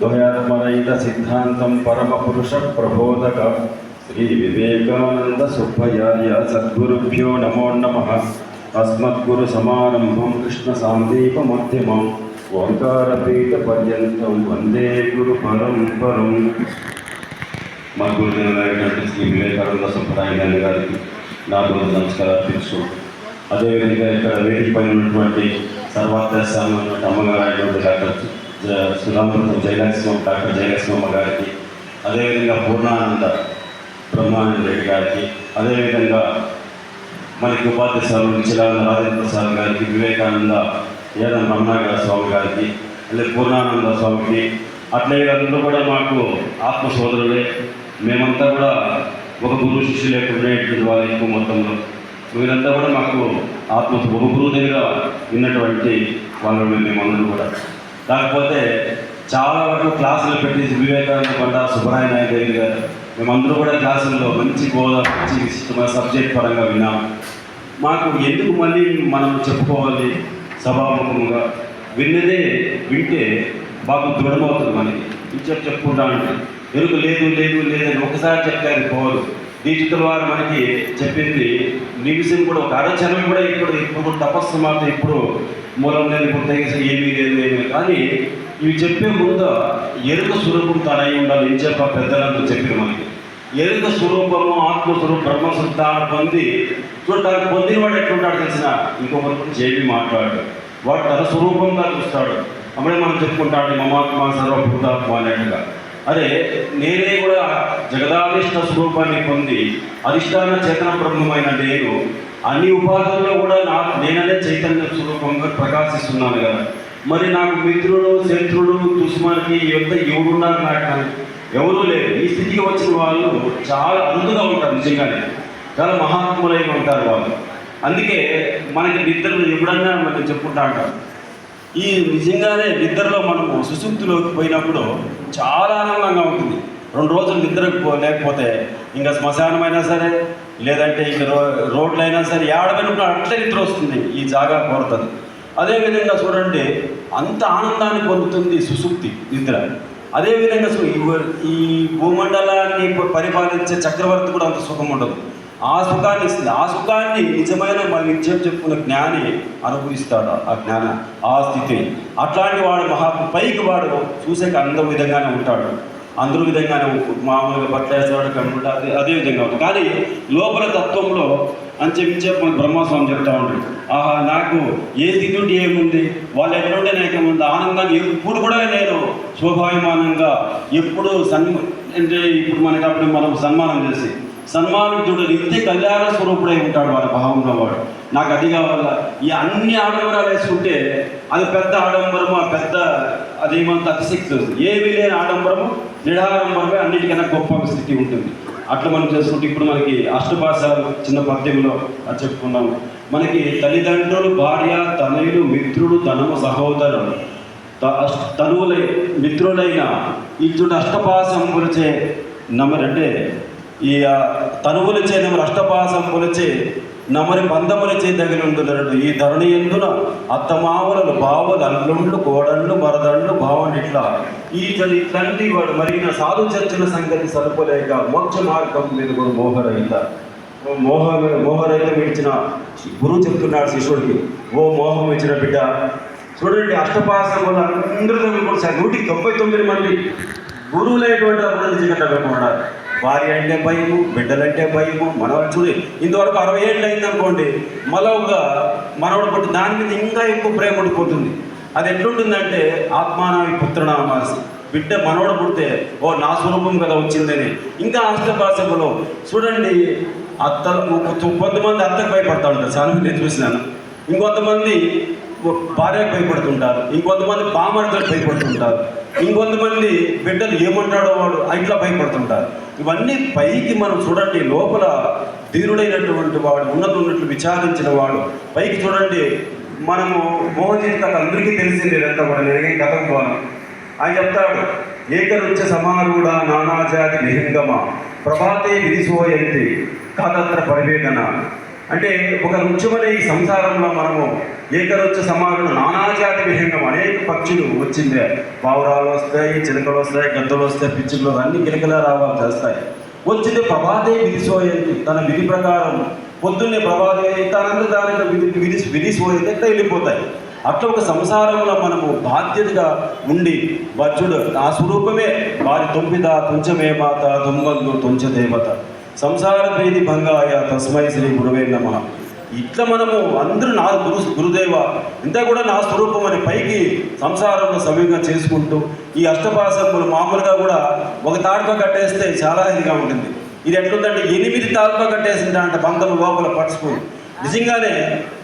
ద్వయాత్మరైత సిద్ధాంతం పరమపురుష ప్రబోధక శ్రీ వివేకానంద సుబ్బయార్య సద్గురుభ్యో నమో నమ. అస్మద్గురు సమారంభం కృష్ణ సాందీప మధ్యమం ఓంకారపీఠ పర్యంతం వందే గురు పరంపరం. మా గురుదేవులైనటువంటి శ్రీ వివేకానంద సంప్రదాయ గారి గారికి నా గురు నమస్కారాలు తెలుసు అదేవిధంగా ఇక్కడ వేదిక ఉన్నటువంటి సర్వాధ్యాసాలు అమ్మగారు అయినటువంటి డాక్టర్ జ- సుధామృతం జయలక్ష్మమ్మ డాక్టర్ జయలక్ష్మమ్మ గారికి అదేవిధంగా పూర్ణానంద బ్రహ్మానంద రెడ్డి గారికి అదేవిధంగా మనకి ఉపాధ్యక్షులు నిచిలానంద రాజేంద్ర ప్రసాద్ గారికి వివేకానంద ఏదం రమణాగర స్వామి గారికి అదే పూర్ణానంద స్వామికి అట్లే వీళ్ళందరూ కూడా మాకు ఆత్మ సోదరులే మేమంతా కూడా ఒక గురు శిష్యులే ఉండేటువంటి వారు ఎక్కువ మొత్తంలో. వీళ్ళంతా కూడా మాకు ఆత్మ ఒక గురువు దగ్గర విన్నటువంటి వాళ్ళు మేమందరం కూడా. కాకపోతే చాలా వరకు క్లాసులు పెట్టి వివేకానంద కొండ సుబ్రహ్మణ్య నాయుడు దగ్గర గారు. మేమందరూ కూడా క్లాసుల్లో మంచి బోధ మంచి విశిష్టమైన సబ్జెక్ట్ పరంగా విన్నాం. మాకు ఎందుకు మళ్ళీ మనం చెప్పుకోవాలి సభాముఖంగా? విన్నదే వింటే బాగా దృఢమవుతుంది మనకి. టీచర్ చెప్పుకుంటా అంటే ఎరుకు లేదు లేదు లేదని ఒకసారి చెప్తే అది పోదు. దీక్షితుల వారు మనకి చెప్పింది నిమిషం కూడా ఒక అరచన కూడా ఇప్పుడు ఇప్పుడు తపస్సు మాట ఇప్పుడు మూలం లేదు ఇప్పుడు తెగేసి ఏమీ లేదు ఏమీ లేదు. కానీ ఇవి చెప్పే ముందు ఎరుక స్వరూపం తనై ఉండాలి ఏం చెప్ప పెద్దలంతా చెప్పిన మనకి. ఎరుక స్వరూపము ఆత్మస్వరూపం బ్రహ్మశుద్ధాన్ని పొంది చూడటానికి పొందిన వాడు ఎట్లుంటాడు తెలిసిన ఇంకొకరి చేపి ఏమీ మాట్లాడు. వాడు తన స్వరూపంగా చూస్తాడు. అప్పుడే మనం చెప్పుకుంటాడు మమాత్మ సర్వభూతాత్మ అనేట్టుగా. అదే నేనే కూడా జగదాధిష్ట స్వరూపాన్ని పొంది అధిష్టాన చేతన బ్రహ్మమైన నేను అన్ని ఉపాధుల్లో కూడా నా నేననే చైతన్య స్వరూపంగా ప్రకాశిస్తున్నాను కదా. మరి నాకు మిత్రుడు శత్రుడు దుష్మానికి ఎంత ఎవరున్నారు నాకు ఎవరూ లేరు. ఈ స్థితికి వచ్చిన వాళ్ళు చాలా అరుదుగా ఉంటారు నిజంగానే. చాలా మహాత్ములై ఉంటారు వాళ్ళు. అందుకే మనకి నిద్రలు ఎప్పుడన్నా మనం చెప్పుకుంటా ఉంటారు ఈ నిజంగానే నిద్రలో మనము సుశుక్తిలోకి పోయినప్పుడు చాలా ఆనందంగా ఉంటుంది. రెండు రోజులు నిద్రకు పో లేకపోతే ఇంకా శ్మశానమైనా సరే లేదంటే ఇంకా రో రోడ్లైనా సరే ఏడవైనా అట్లే నిద్ర వస్తుంది ఈ జాగా కోరుతుంది. అదేవిధంగా చూడండి అంత ఆనందాన్ని పొందుతుంది సుశుక్తి నిద్ర. అదేవిధంగా ఈ- భూమండలాన్ని పరిపాలించే చక్రవర్తి కూడా అంత సుఖం ఉండదు. ఆ సుఖాన్ని ఇస్తుంది. ఆ సుఖాన్ని నిజమైన మన నిత్యం చెప్పుకున్న జ్ఞాని అనుభవిస్తాడు ఆ జ్ఞాన ఆ స్థితి. అట్లాంటి వాడు మహా పైకి వాడు చూసేకి అందరూ విధంగానే ఉంటాడు. అందరూ విధంగానే మామూలుగా బట్టలేస్తాడు కనుకుంటా అదే అదే విధంగా ఉంటుంది. కానీ లోపల తత్వంలో అంచెమించే మన బ్రహ్మస్వామి చెప్తా ఉంటాడు ఆహా నాకు ఏ స్థితి ఉంటే ఏముంది? వాళ్ళు ఎక్కడుంటే నాకేముంది ఆనందంగా ఎప్పుడు కూడా నేను శోభాయమానంగా ఎప్పుడు సన్ అంటే ఇప్పుడు మనకి అప్పుడు మనం సన్మానం చేసి సన్మానితుడు నిత్య కళ్యాణ స్వరూపుడై ఉంటాడు వాళ్ళ భావంలో వాడు నాకు అది కావాలా? ఈ అన్ని ఆడంబరాలు వేసుకుంటే అది పెద్ద ఆడంబరము? ఆ పెద్ద అదేమంత అతిశక్తి వస్తుంది ఏమీ లేని ఆడంబరము నిడాడంబరమే అన్నిటికన్నా గొప్ప స్థితి ఉంటుంది. అట్లా మనం చేసుకుంటే ఇప్పుడు మనకి అష్టభాషాలు చిన్న పద్యంలో అది చెప్పుకున్నాము మనకి తల్లిదండ్రులు భార్య తనయులు మిత్రుడు ధనము సహోదరుడు త- అష్ట- తనువులై మిత్రులైన ఇటువంటి అష్టపాసంబులచే నమ్మరంటే ఈ తనువులచే నమ్మరు అష్టపాసంబులచే నమరి పందములచే దగ్గర ఈ ధరణి ఎందున అత్తమావులు బావులు అల్లుండ్లు కోడళ్ళు మరదండ్లు భావన ఇట్లా ఈ తల్లి తండ్రి వాడు మరిగిన సాధు చర్చల సంగతి సలుపలేక మోక్ష మార్గం మీద కూడా మోహరహిత మోహ మోహరహితం ఇచ్చిన గురువు చెప్తున్నాడు శిష్యుడికి. ఓ మోహం ఇచ్చిన బిడ్డ చూడండి అష్టపాసములు అందరూ కూడా నూటికి తొంభై తొమ్మిది మంది గురువులైనటువంటి అభివృద్ధి చేయకుండా భార్య అంటే భయము బిడ్డలంటే భయము మనవాడు చూడు. ఇంతవరకు అరవై ఏళ్ళు అయింది అనుకోండి ఒక మనవడు పుట్టి దాని మీద ఇంకా ఎక్కువ ప్రేమ ఉండిపోతుంది. అది ఎట్లుంటుందంటే ఆత్మానామి పుత్రనామాసి. బిడ్డ మనవడు పుడితే ఓ నా స్వరూపం కదా వచ్చిందని. ఇంకా అష్టపాసములు చూడండి అత్తలు కొంతమంది అత్తకు భయపడతా ఉంటారు. చాలా నేను చూసినాను. ఇంకొంతమంది భార్యకు భయపడుతుంటారు. ఇంకొంతమంది బామర్దలకు భయపడుతుంటారు. ఇంకొంతమంది బిడ్డలు ఏమంటాడో వాడు ఇట్లా భయపడుతుంటారు. ఇవన్నీ పైకి మనం చూడండి లోపల ధీరుడైనటువంటి వాడు ఉన్నది ఉన్నట్లు విచారించిన వాడు పైకి చూడండి మనము మోహన్ జీవిత అందరికీ తెలిసింది ఇదంతా కూడా నేను కథ పోను ఆయన చెప్తాడు ఏకరుచ సమారూఢ నానాజాతి నిహింగమ ప్రభాతే విధిసోయంతి కాదత్ర పరివేదన అంటే ఒక నృత్యమనే ఈ సంసారంలో మనము ఏకరొచ్చ సమాజంలో నానాజాతి విహంగం అనేక పక్షులు వచ్చిందే. పావురాలు వస్తాయి చిలకలు వస్తాయి గద్దలు వస్తాయి పిచ్చులు అన్ని గిలకల రావాలి చేస్తాయి. వచ్చింది ప్రభాతే విధిసోయంతి తన విధి ప్రకారం. పొద్దున్నే ప్రభాతే తనంత దానికి విధి విధి విధిసోయితే వెళ్ళిపోతాయి. అట్లా ఒక సంసారంలో మనము బాధ్యతగా ఉండి వచ్చుడు ఆ స్వరూపమే వారి తొమ్మిద తుంచమే మాత తుంగందు తుంచ దేవత. సంసార ప్రీతి భంగాయ తస్మై శ్రీ గురువే నమ. ఇట్లా మనము అందరూ నా గురు గురుదేవ ఇంత కూడా నా స్వరూపం అని పైకి సంసారంలో సమయంగా చేసుకుంటూ ఈ అష్టపాసములు మామూలుగా కూడా ఒక తాడుతో కట్టేస్తే చాలా ఇదిగా ఉంటుంది. ఇది ఎట్లుందంటే ఎనిమిది తాడుతో కట్టేసింది అంటే బంధం లోపల పడుచుకుంది నిజంగానే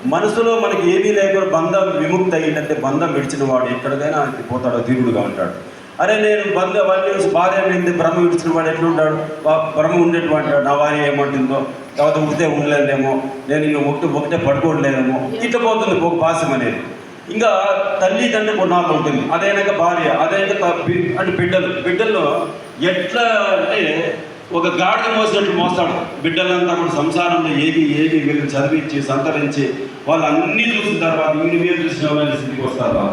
మనసులో మనకి ఏమీ లేకుండా బంధం విముక్తి అయ్యిందంటే బంధం విడిచిన వాడు ఎక్కడికైనా ఆయనకి పోతాడో తీరుడుగా ఉంటాడు. అరే నేను బంధు వారి భార్య మీద భ్రమ విడిచిన వాడు ఎట్లుంటాడు? భ్రమ ఉండేటువంటి నా భార్య ఏమంటుందో? తర్వాత ఉడితే ఉండలేదేమో? నేను ఇంకా ఒకటి ఒకటే పడుకోవట్లేదేమో? ఇట్లా పోతుంది ఒక పాసం అనేది. ఇంకా తల్లి తండ్రి కొన్నాళ్ళు ఉంటుంది. అదైనాక భార్య అదైనాక అంటే బిడ్డలు. బిడ్డల్లో ఎట్లా అంటే ఒక గాడిద మోసినట్టు మోస్తాడు. బిడ్డలంతా కూడా సంసారంలో ఏది ఏది వీళ్ళని చదివించి సంతరించి వాళ్ళు అన్నీ చూసిన తర్వాత వీళ్ళు మీద చూసిన వాళ్ళ స్థితికి వస్తారు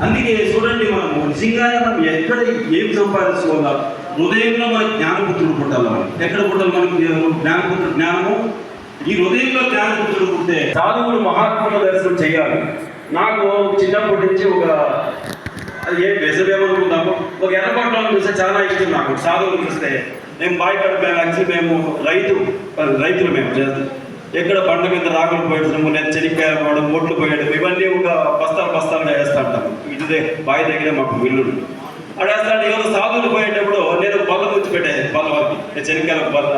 అందుకే చూడండి మనము నిజంగా మనం ఎక్కడ ఏం సంపాదించుకోవాలా? హృదయంలో మనకి జ్ఞానపుత్రుడు పుట్టాలి ఎక్కడ పుట్టాలి మనకు జ్ఞానపుత్రుడు జ్ఞానము? ఈ హృదయంలో జ్ఞానపుత్రుడు పుట్టే సాధువులు మహాత్ముల దర్శనం చేయాలి. నాకు చిన్నప్పటి నుంచి ఒక అది ఏ వ్యసమేమనుకుందాము ఒక ఎర్రపట్నం చూస్తే చాలా ఇష్టం నాకు. సాధువులు చూస్తే మేము బాయ్ మేము యాక్చువల్లీ మేము రైతు రైతులు మేము చేస్తాం ఎక్కడ బండ మీద రాగులు పోయడము లేదా చెనిక్కాయ పోవడం ఓట్లు పోయడం ఇవన్నీ ఒక బస్తాలు బస్తాలుగా వేస్తా ఉంటాము ఇదే బావి దగ్గర మాకు మిల్లుడు అక్కడ వేస్తాడు ఎవరు సాగులు పోయేటప్పుడు నేను బల్ల ముంచి పెట్టే బల్ల వాళ్ళకి చెనిక్కాయలకు బల్ల.